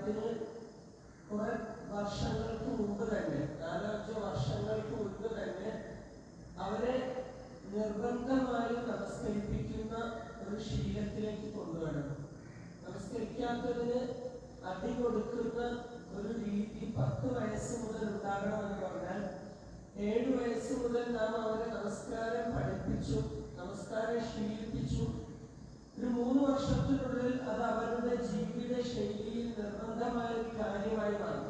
പ്രായത്തിന് കുറെ വർഷങ്ങൾക്ക് മുമ്പ് തന്നെ നാലോ വർഷങ്ങൾക്ക് മുമ്പ് തന്നെ അവരെ നിർബന്ധമായി നമസ്കരിപ്പിക്കുന്ന ഒരു ശീലത്തിലേക്ക് കൊണ്ടുവരണം. നമസ്കരിക്കാത്തതിന് അടി കൊടുക്കുന്ന ഒരു രീതി പത്ത് വയസ്സ് മുതൽ ഉണ്ടാകണമെന്ന് പറഞ്ഞാൽ ഏഴ് വയസ്സ് മുതൽ നാം അവരെ നമസ്കാരം പഠിപ്പിച്ചു നമസ്കാരം ശീലിപ്പിച്ചു. ഒരു മൂന്ന് വർഷത്തിനുള്ളിൽ അത് അവരുടെ ജീവിത ശൈലിയിൽ നിർബന്ധമായ ഒരു കാര്യമായി മാറും.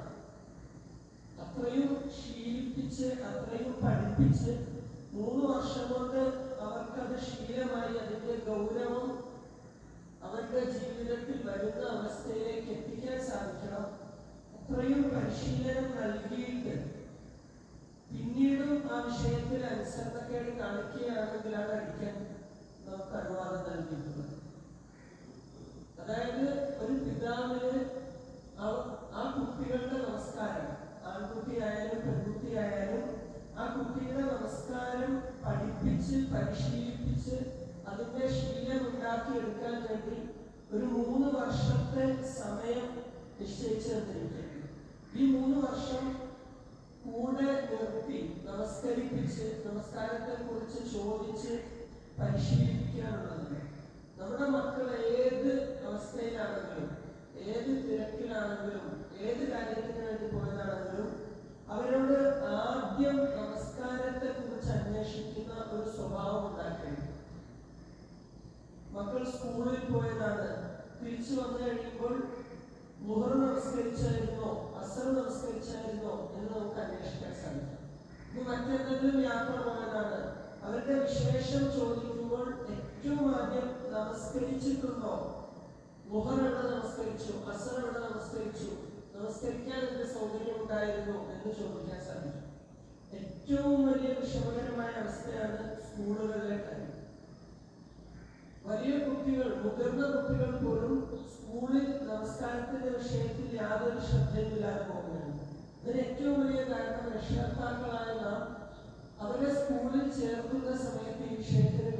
അത്രയും ശീലിപ്പിച്ച് അത്രയും പഠിപ്പിച്ച് മൂന്ന് വർഷം കൊണ്ട് അവർക്കത് ശീലമായി അതിന്റെ ഗൗരവം അവരുടെ ജീവിതത്തിൽ വരുന്ന അവസ്ഥയിലേക്ക് എത്തിക്കാൻ സാധിക്കണം. അത്രയും പരിശീലനം നൽകിയിട്ട് പിന്നീടും ആ വിഷയത്തിൽ അനുസരണക്കേട് കാണിക്കുകയാണെങ്കിലാണ് അടിക്കാൻ നമുക്ക് അനുവാദം നൽകിയിട്ടുള്ളത്. അതായത് ഒരു പിതാവിന് ആ- കുട്ടികളുടെ നമസ്കാരം ആൺകുട്ടിയായാലും പെൺകുട്ടിയായാലും ആ കുട്ടിയുടെ നമസ്കാരം പഠിപ്പിച്ച് പരിശീലിപ്പിച്ച് അതിന്റെ ശീലം ഉണ്ടാക്കിയെടുക്കാൻ വേണ്ടി ഒരു മൂന്ന് വർഷത്തെ സമയം നിശ്ചയിച്ചു തന്നിരിക്കുന്നു ഈ മൂന്ന് വർഷം കൂടെ നിർത്തി നമസ്കരിപ്പിച്ച് നമസ്കാരത്തെ കുറിച്ച് ചോദിച്ച് പരിശീലിപ്പിക്കാനുള്ളത് നമ്മുടെ മക്കൾ ഏത് അവസ്ഥയിലാണെങ്കിലും ഏത് തിരക്കിലാണെങ്കിലും ഏത് കാര്യത്തിന് വേണ്ടി പോയതാണെങ്കിലും അവരോട് ആദ്യം നമസ്കാരത്തെ കുറിച്ച് അന്വേഷിക്കുന്ന ഒരു സ്വഭാവം ഉണ്ടാക്കണം മക്കൾ സ്കൂളിൽ പോയതാണ്. തിരിച്ചു വന്നു കഴിയുമ്പോൾ മുഹർ നമസ്കരിച്ചായിരുന്നോ അസർ നമസ്കരിച്ചായിരുന്നോ എന്ന് നമുക്ക് അന്വേഷിക്കാൻ സാധിക്കും. ഇത് മറ്റെന്തെങ്കിലും യാത്ര പോയതാണ്. അവരുടെ വിശേഷം ചോദിക്കുമ്പോൾ ഏറ്റവും ആദ്യം നമസ്കരിച്ചിട്ടുണ്ടോ മുഹർ നമസ്കരിച്ചു അസർ നമസ്കരിച്ചു. നമസ്കരിക്കാൻ എന്ത് സൗകര്യം ഉണ്ടായിരുന്നു എന്ന് ചോദിക്കാൻ ഏറ്റവും വലിയ വിഷമകരമായ അവസ്ഥയാണ് സ്കൂളുകളിലെ കാര്യം. വലിയ കുട്ടികൾ മുതിർന്ന കുട്ടികൾ പോലും സ്കൂളിൽ നമസ്കാരത്തിന്റെ വിഷയത്തിൽ യാതൊരു ശ്രദ്ധയുമില്ലാതെ പോകുകയാണ്. ഏറ്റവും വലിയ കാരണം രക്ഷകർത്താക്കളായ നാം അവരെ സ്കൂളിൽ ചേർക്കുന്ന സമയത്ത് ഈ വിഷയത്തിന്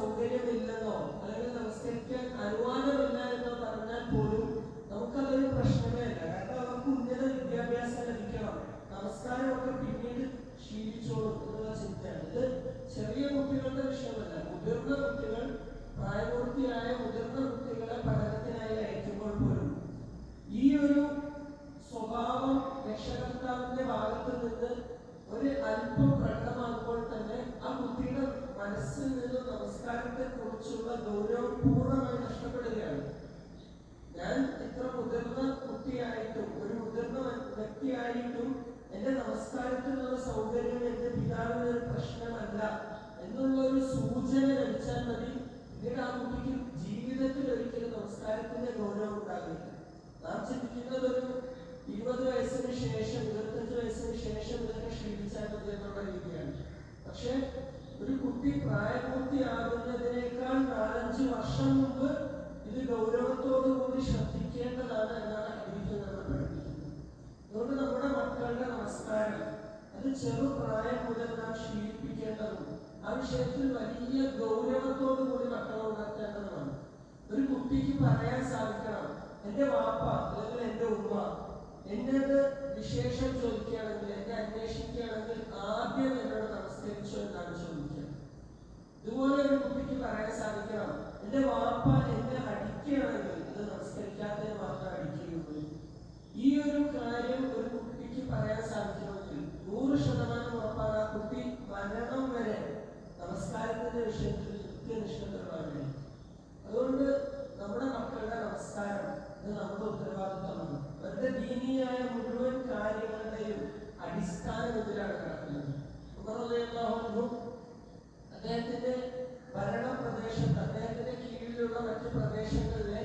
സൗകര്യമില്ലെന്നോ അല്ലെങ്കിൽ നമസ്കരിക്കാൻ അനുവാദമില്ല എന്നോ പറഞ്ഞാൽ പോലും നമുക്കതൊരു പ്രശ്നമേ അല്ല. കാരണം അവർക്ക് ഉന്നത വിദ്യാഭ്യാസം ലഭിക്കണം. നമസ്കാരമൊക്കെ പിന്നീട് ശീലിച്ചോളും എന്നുള്ള ചിന്തയാണ്. ഇത് ചെറിയ കുട്ടികളുടെ വിഷയമല്ല. മുതിർന്ന കുട്ടികൾ പ്രായപൂർത്തിയായ മുതിർന്ന കുട്ടികളെ പഠനത്തിനായി അയക്കുമ്പോൾ പോലും ഈ ഒരു സ്വഭാവം രക്ഷകർത്താവിന്റെ ഭാഗത്ത് നിന്ന് ഒരു അല്പം കുട്ടിയുടെ മനസ്സിൽ നിന്ന് നമസ്കാരത്തെ കുറിച്ചുള്ള ഗൗരവം പൂർണമായി നഷ്ടപ്പെടുകയാണ്. ഞാൻ ഇത്ര മുതിർന്ന കുട്ടിയായിട്ടും ഒരു മുതിർന്ന വ്യക്തിയായിട്ടും എന്റെ നമസ്കാരത്തിനുള്ള സൗകര്യം എന്റെ പിതാവിന് ഒരു പ്രശ്നമല്ല എന്നുള്ള ഒരു സൂചന ലഭിച്ചാൽ മതി. പിന്നീട് ആ കുട്ടിക്ക് ജീവിതത്തിൽ ഒരിക്കലും നമസ്കാരത്തിന്റെ ഗൗരവം ഉണ്ടാകില്ല വിഷയത്തിൽ വലിയ ഗൗരവത്തോടു കൂടി മക്കളെ ഉണർത്തേണ്ടതാണ് ഒരു കുട്ടിക്ക് പറയാൻ സാധിക്കണം എന്റെ വാപ്പ അല്ലെങ്കിൽ എന്റെ ഉമ്മ എന്നോട് വിശേഷം ചോദിക്കുകയാണെങ്കിൽ എന്നെ അന്വേഷിക്കുകയാണെങ്കിൽ ആദ്യം എന്നോട് നമസ്കരിച്ചു എന്നാണ് ചോദിക്കുക. ഇതുപോലെ ഒരു കുട്ടിക്ക് പറയാൻ സാധിക്കണം എന്റെ വാപ്പ എന്നെ അടിക്കുകയാണെങ്കിൽ അത് നമസ്കരിക്കാത്തതിന് മാത്രം അടിക്കുകയുള്ളൂ. ഈ ഒരു കാര്യം ഒരു കുട്ടിക്ക് പറയാൻ സാധിക്കണമെങ്കിൽ നൂറ് ശതമാനം ഉറപ്പാണ് ആ കുട്ടി മരണം വിഷയത്തിൽ അതുകൊണ്ട് നമ്മുടെ മക്കളുടെ സംസ്കാരം ഇത് നമ്മുടെ ഉത്തരവാദിത്തമാണ്. അവരുടെ ദീനീയായ മുഴുവൻ കാര്യങ്ങളുടെയും അടിസ്ഥാനം ഇതിലാണ് കിടക്കുന്നത്. അദ്ദേഹത്തിന്റെ ഭരണ പ്രദേശത്ത് അദ്ദേഹത്തിന്റെ കീഴിലുള്ള മറ്റു പ്രദേശങ്ങളിലെ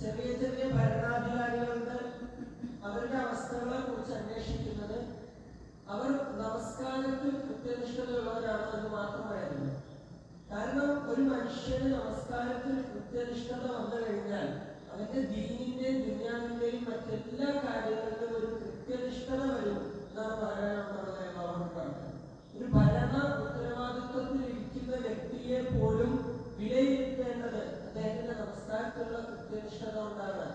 ചെറിയ ചെറിയ ഭരണാധികാരികളുടെ അവരുടെ അവസ്ഥകളെ കുറിച്ച് അന്വേഷിക്കുന്നത് അവർ നമസ്കാരത്തിൽ കൃത്യനിഷ്ഠതയുള്ളവരാണോ എന്ന് മാത്രമായിരുന്നു. കാരണം ഒരു മനുഷ്യന് നമസ്കാരത്തിൽ കൃത്യനിഷ്ഠത വന്നു കഴിഞ്ഞാൽ അവന്റെ ദീനിന്റെയും ദുന്യാവിന്റെയും മറ്റെല്ലാ കാര്യങ്ങളിലും ഒരു കൃത്യനിഷ്ഠത വരും എന്നാണ് ഒരു ഭരണ ഉത്തരവാദിത്വത്തിൽ ഇരിക്കുന്ന വ്യക്തിയെ പോലും വിലയിരുത്തേണ്ടത് അദ്ദേഹത്തിന്റെ നമസ്കാരത്തിലുള്ള കൃത്യനിഷ്ഠത കൊണ്ടാണ്.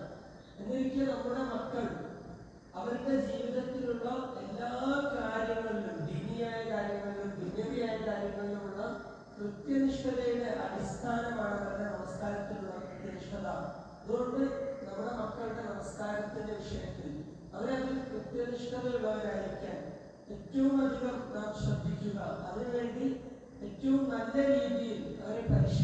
എന്നിരിക്കെ നമ്മുടെ മക്കൾ അവരുടെ ജീവിതത്തിലുള്ള എല്ലാ കാര്യങ്ങളിലും ദീനിയായ കാര്യങ്ങളിലും ദുന്യവിയായ കാര്യങ്ങളിലുമുള്ള കൃത്യനിഷ്ഠതയുടെ അടിസ്ഥാനമാണ് അവരുടെ നമസ്കാരത്തിലുള്ള കൃത്യനിഷ്ഠത. അതുകൊണ്ട് നമ്മുടെ മക്കളുടെ നമസ്കാരത്തിന്റെ വിഷയത്തിൽ അവരതിൽ കൃത്യനിഷ്ഠതയുള്ളവരായിരിക്കാൻ ഏറ്റവും അധികം നാം ശ്രദ്ധിക്കുക. അതിനുവേണ്ടി ഏറ്റവും നല്ല രീതിയിൽ അവരെ പരിശീലിക്കുക